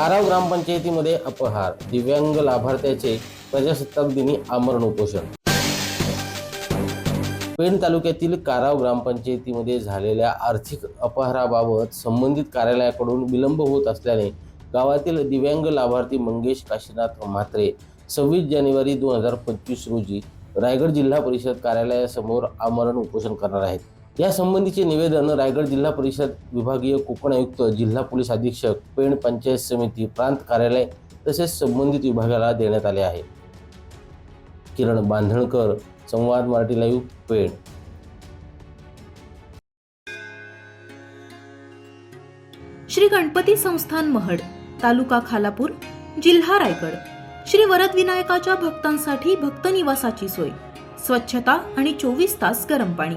काराव ग्रामपंचायतीमध्ये अपहार दिव्यांग लाभार्थ्याचे प्रजासत्ताक दिनी आमरण उपोषण. पेण तालुक्यातील काराव ग्रामपंचायतीमध्ये झालेल्या आर्थिक अपहाराबाबत संबंधित कार्यालयाकडून विलंब होत असल्याने गावातील दिव्यांग लाभार्थी मंगेश काशीनाथ म्हात्रे सव्वीस जानेवारी दोन हजार पंचवीस रोजी रायगड जिल्हा परिषद कार्यालयासमोर आमरण उपोषण करणार आहेत. या संबंधीचे निवेदन रायगड जिल्हा परिषद विभागीय कोकण आयुक्त जिल्हा पोलीस अधीक्षक पेण पंचायत समिती प्रांत कार्यालय तसेच संबंधित विभागाला देण्यात आले आहे. किरण बांधणकर संवाद मराठी लाईव्ह पेण. श्री गणपती संस्थान महड तालुका खालापूर जिल्हा रायगड. श्री वरद विनायकाच्या भक्तांसाठी भक्त निवासाची सोय. स्वच्छता आणि चोवीस तास गरम पाणी.